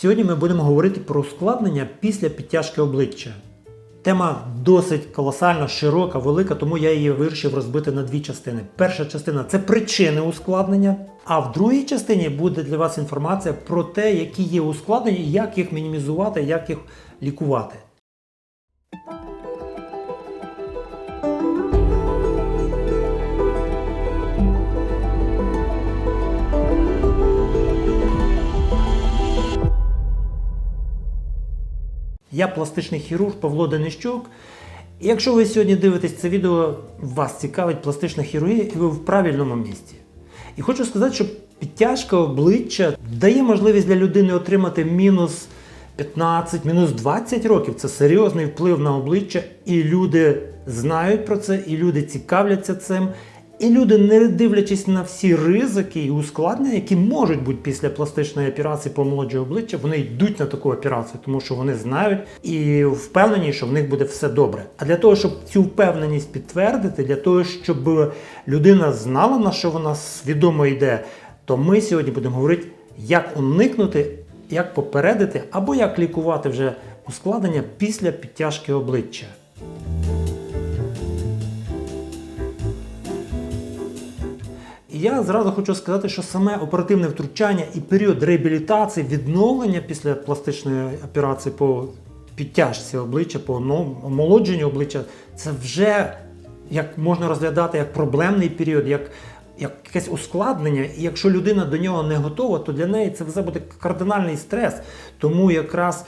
Сьогодні ми будемо говорити про ускладнення після підтяжки обличчя. Тема досить колосальна, широка, велика, тому я її вирішив розбити на дві частини. Перша частина це причини ускладнення, а в другій частині буде для вас інформація про те, які є ускладнення, як їх мінімізувати, як їх лікувати. Я пластичний хірург Павло Денищук. І якщо ви сьогодні дивитесь це відео, вас цікавить пластична хірургія, і ви в правильному місці. І хочу сказати, що підтяжка обличчя дає можливість для людини отримати мінус 15, мінус 20 років. Це серйозний вплив на обличчя, і люди знають про це, і люди цікавляться цим. І люди, не дивлячись на всі ризики і ускладнення, які можуть бути після пластичної операції по омолодженню обличчя, вони йдуть на таку операцію, тому що вони знають і впевнені, що в них буде все добре. А для того, щоб цю впевненість підтвердити, для того, щоб людина знала, на що вона свідомо йде, то ми сьогодні будемо говорити, як уникнути, як попередити або як лікувати вже ускладнення після підтяжки обличчя. Я зразу хочу сказати, що саме оперативне втручання і період реабілітації, відновлення після пластичної операції по підтяжці обличчя, по омолодженню обличчя, це вже як можна розглядати як проблемний період, як, як якесь ускладнення. І якщо людина до нього не готова, то для неї це вже буде кардинальний стрес. Тому якраз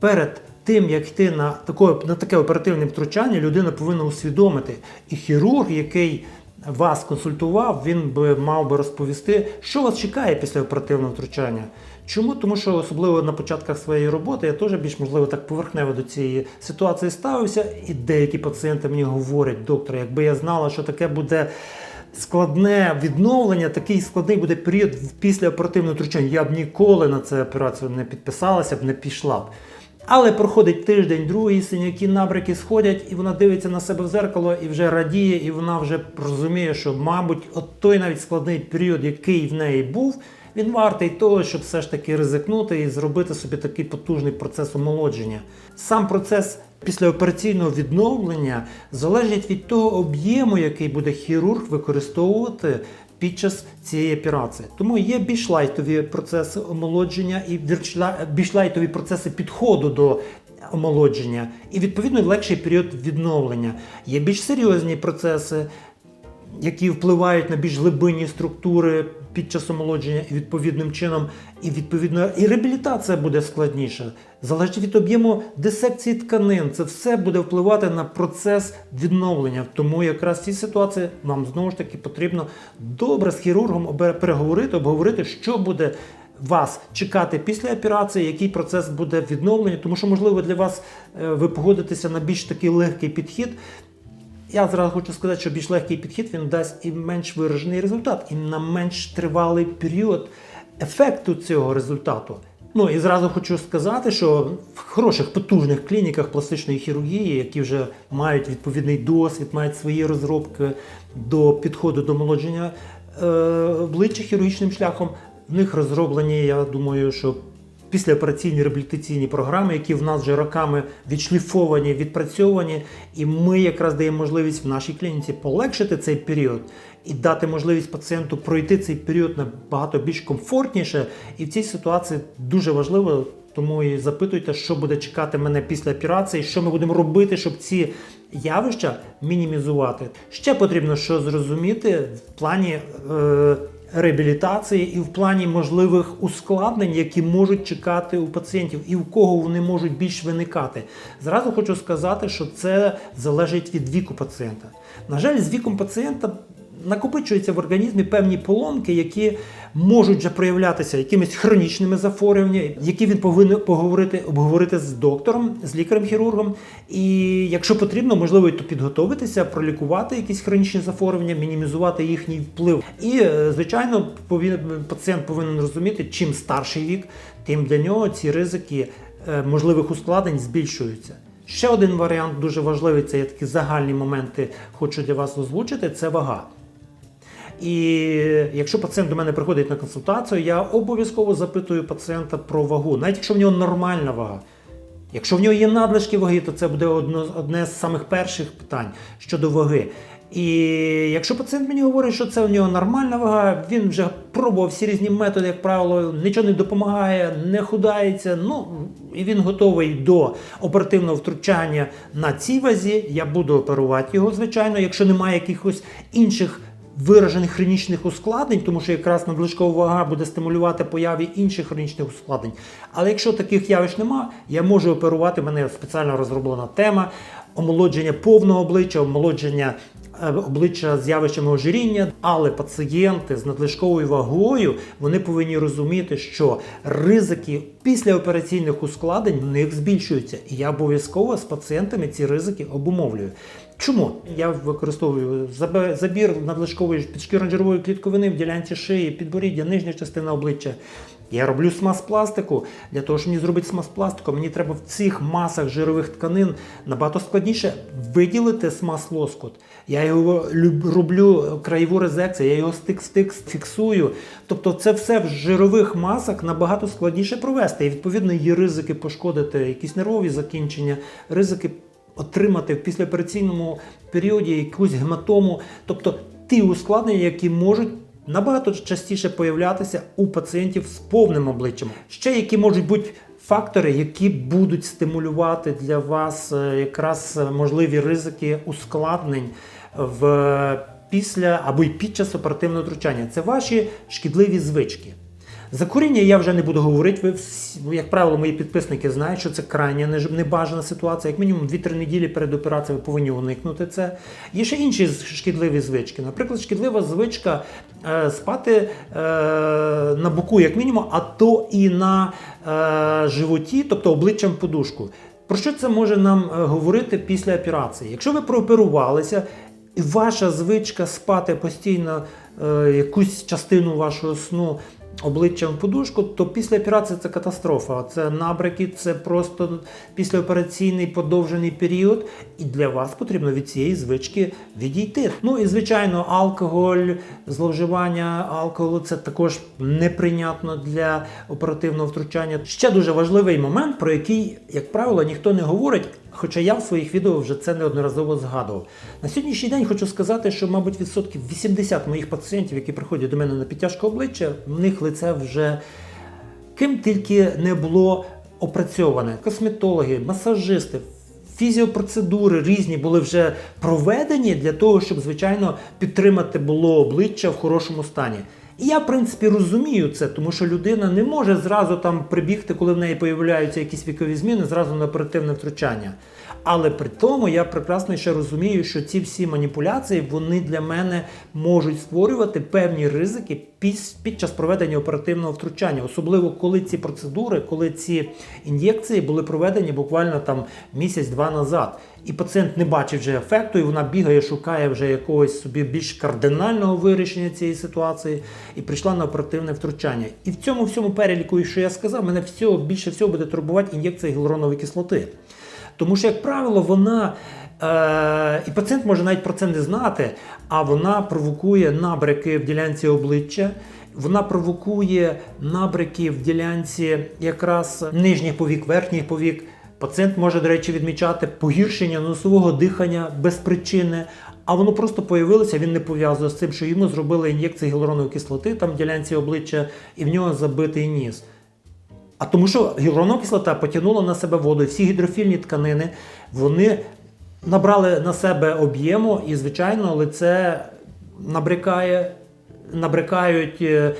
перед тим, як йти на таке, на таке оперативне втручання, людина повинна усвідомити. І хірург, який вас консультував, він би мав би розповісти, що вас чекає після оперативного втручання. Чому? Тому що особливо на початках своєї роботи я теж більш можливо так поверхнево до цієї ситуації ставився, і деякі пацієнти мені говорять, доктор, якби я знала, що таке буде складне відновлення, такий складний буде період після оперативного втручання. Я б ніколи на цю операцію не підписалася б, не пішла б. Але проходить тиждень, другий, синяки, набряки сходять, і вона дивиться на себе в зеркало і вже радіє, і вона вже розуміє, що, мабуть, от той навіть складний період, який в неї був, він вартий того, щоб все ж таки ризикнути і зробити собі такий потужний процес омолодження. Сам процес післяопераційного відновлення залежить від того об'єму, який буде хірург використовувати під час цієї операції. Тому є більш лайтові процеси омолодження і більш лайтові процеси підходу до омолодження, і відповідно легший період відновлення. Є більш серйозні процеси, які впливають на більш глибинні структури під час омолодження і відповідним чином, і відповідно і реабілітація буде складніша. Залежить від об'єму дисекції тканин. Це все буде впливати на процес відновлення. Тому якраз в цій ситуації вам знову ж таки потрібно добре з хірургом переговорити, обговорити, що буде. Вас чекати після операції, який процес буде відновлення, тому що, можливо, для вас е, ви погодитеся на більш такий легкий підхід, я зразу хочу сказати, що більш легкий підхід він дасть і менш виражений результат, і на менш тривалий період ефекту цього результату. Ну і зразу хочу сказати, що в хороших потужних клініках пластичної хірургії, які вже мають відповідний досвід, мають свої розробки до підходу до молодження е, обличчя хірургічним шляхом, в них розроблені, я думаю, що післяопераційні реабілітаційні програми, які в нас вже роками відшліфовані, відпрацьовані, і ми якраз даємо можливість в нашій клініці полегшити цей період і дати можливість пацієнту пройти цей період набагато більш комфортніше. І в цій ситуації дуже важливо. Тому і запитуйте, що буде чекати мене після операції, що ми будемо робити, щоб ці явища мінімізувати. Ще потрібно що зрозуміти в плані е, реабілітації і в плані можливих ускладнень, які можуть чекати у пацієнтів, і в кого вони можуть більш виникати. Зразу хочу сказати, що це залежить від віку пацієнта. На жаль, з віком пацієнта накопичуються в організмі певні поломки, які можуть вже проявлятися якимись хронічними захворюваннями, які він повинен поговорити, обговорити з доктором, з лікарем-хірургом. І якщо потрібно, можливо, то підготовитися, пролікувати якісь хронічні захворювання, мінімізувати їхній вплив. І, е, звичайно, пацієнт повинен розуміти, чим старший вік, тим для нього ці ризики е, можливих ускладнень збільшуються. Ще один варіант дуже важливий, це є такі загальні моменти, хочу для вас озвучити, це вага. І якщо пацієнт до мене приходить на консультацію, я обов'язково запитую пацієнта про вагу, навіть якщо в нього нормальна вага. Якщо в нього є надлишки ваги, то це буде одно, одне з самих перших питань щодо ваги. І якщо пацієнт мені говорить, що це у нього нормальна вага, він вже пробував всі різні методи, як правило, нічого не допомагає, не худається. Ну і він готовий до оперативного втручання на цій вазі. Я буду оперувати його, звичайно, якщо немає якихось інших виражених хронічних ускладнень, тому що якраз надлишкова вага буде стимулювати появі інших хронічних ускладнень. Але якщо таких явищ нема, я можу оперувати. У мене спеціально розроблена тема омолодження повного обличчя, омолодження е, обличчя з явищами ожиріння. Але пацієнти з надлишковою вагою вони повинні розуміти, що ризики післяопераційних ускладнень в них збільшуються. І я обов'язково з пацієнтами ці ризики обумовлюю. Чому я використовую забір надлишкової підшкірно-жирової клітковини в ділянці шиї, підборіддя, нижня частина обличчя. Я роблю смаз-пластику. Для того, щоб мені зробити смаз-пластику, мені треба в цих масах жирових тканин набагато складніше виділити смаз-лоскут. Я його роблю краєву резекцію, я його стик-стик фіксую. Тобто це все в жирових масах набагато складніше провести. І відповідно є ризики пошкодити якісь нервові закінчення, ризики отримати в післяопераційному періоді якусь гематому, тобто ті ускладнення, які можуть набагато частіше появлятися у пацієнтів з повним обличчям. Ще які можуть бути фактори, які будуть стимулювати для вас е, якраз е, можливі ризики ускладнень в після або й під час оперативного втручання. Це ваші шкідливі звички. За куріння я вже не буду говорити. Ви всі, як правило, мої підписники знають, що це крайня небажана ситуація. Як мінімум 2-3 неділі перед операцією ви повинні уникнути це. Є ще інші шкідливі звички. Наприклад, шкідлива звичка е, спати е, на боку, як мінімум, а то і на е, животі, тобто обличчям подушку. Про що це може нам е, говорити після операції? Якщо ви прооперувалися, і ваша звичка спати постійно е, якусь частину вашого сну обличчям в подушку, то після операції це катастрофа. Це набряки, це просто післяопераційний подовжений період, і для вас потрібно від цієї звички відійти. Ну і звичайно, алкоголь, зловживання алкоголу це також неприйнятно для оперативного втручання. Ще дуже важливий момент, про який, як правило, ніхто не говорить. Хоча я в своїх відео вже це неодноразово згадував. На сьогоднішній день хочу сказати, що, мабуть, відсотків 80 моїх пацієнтів, які приходять до мене на підтяжку обличчя, в них лице вже ким тільки не було опрацьоване. Косметологи, масажисти, фізіопроцедури різні були вже проведені для того, щоб, звичайно, підтримати було обличчя в хорошому стані. І я, в принципі, розумію це, тому що людина не може зразу там прибігти, коли в неї появляються якісь вікові зміни, зразу на оперативне втручання. Але при тому я прекрасно ще розумію, що ці всі маніпуляції вони для мене можуть створювати певні ризики під, час проведення оперативного втручання, особливо коли ці процедури, коли ці ін'єкції були проведені буквально там місяць-два назад. І пацієнт не бачить вже ефекту, і вона бігає, шукає вже якогось собі більш кардинального вирішення цієї ситуації, і прийшла на оперативне втручання. І в цьому всьому переліку, що я сказав, мене всього більше всього буде турбувати ін'єкція гіалуронової кислоти. Тому що, як правило, вона. Е, і пацієнт може навіть про це не знати, а вона провокує набряки в ділянці обличчя, вона провокує набряки в ділянці якраз нижніх повік, верхніх повік. Пацієнт може, до речі, відмічати погіршення носового дихання без причини, а воно просто появилося, він не пов'язує з цим, що йому зробили ін'єкцію гіалуронової кислоти там в ділянці обличчя, і в нього забитий ніс. А тому що гіалуронова кислота потягнула на себе воду, всі гідрофільні тканини вони набрали на себе об'єму, і, звичайно, лице набрякає, набрякають е, е,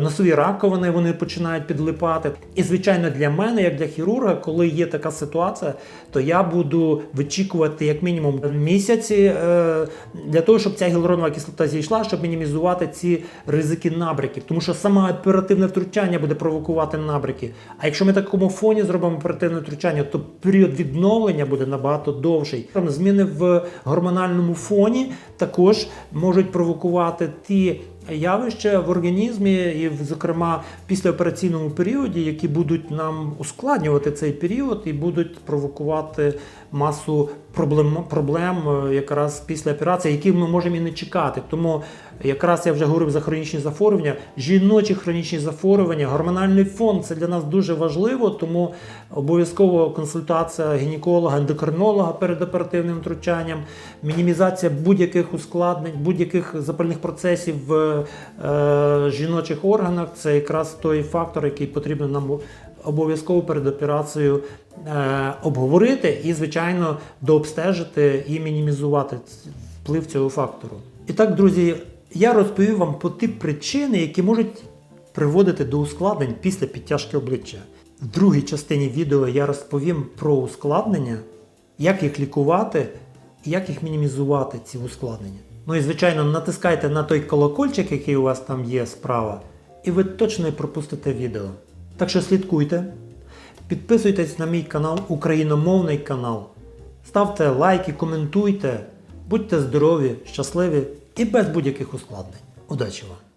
носові раковини, вони починають підлипати. І, звичайно, для мене, як для хірурга, коли є така ситуація, то я буду вичікувати як мінімум місяці е, для того, щоб ця гіалуронова кислота зійшла, щоб мінімізувати ці ризики набряків. Тому що саме оперативне втручання буде провокувати набряки. А якщо ми такому фоні зробимо оперативне втручання, то період відновлення буде набагато довший. Зміни в гормональному фоні також можуть провокувати ті явища в організмі, і, зокрема, в післяопераційному періоді, які будуть нам ускладнювати цей період і будуть провокувати масу проблем, проблем е, якраз після операції, які ми можемо і не чекати. Тому якраз я вже говорив за хронічні захворювання, жіночі хронічні захворювання, гормональний фон це для нас дуже важливо, тому обов'язково консультація гінеколога, ендокринолога перед оперативним втручанням, мінімізація будь-яких ускладнень, будь-яких запальних процесів в е, жіночих органах це якраз той фактор, який потрібно нам обов'язково перед операцією е, обговорити і, звичайно, дообстежити і мінімізувати вплив цього фактору. І так, друзі, я розповів вам про ті причини, які можуть приводити до ускладнень після підтяжки обличчя. В другій частині відео я розповім про ускладнення, як їх лікувати і як їх мінімізувати, ці ускладнення. Ну і звичайно, натискайте на той колокольчик, який у вас там є справа, і ви точно не пропустите відео. Так що слідкуйте, підписуйтесь на мій канал, україномовний канал, ставте лайки, коментуйте, будьте здорові, щасливі і без будь-яких ускладнень. Удачі вам!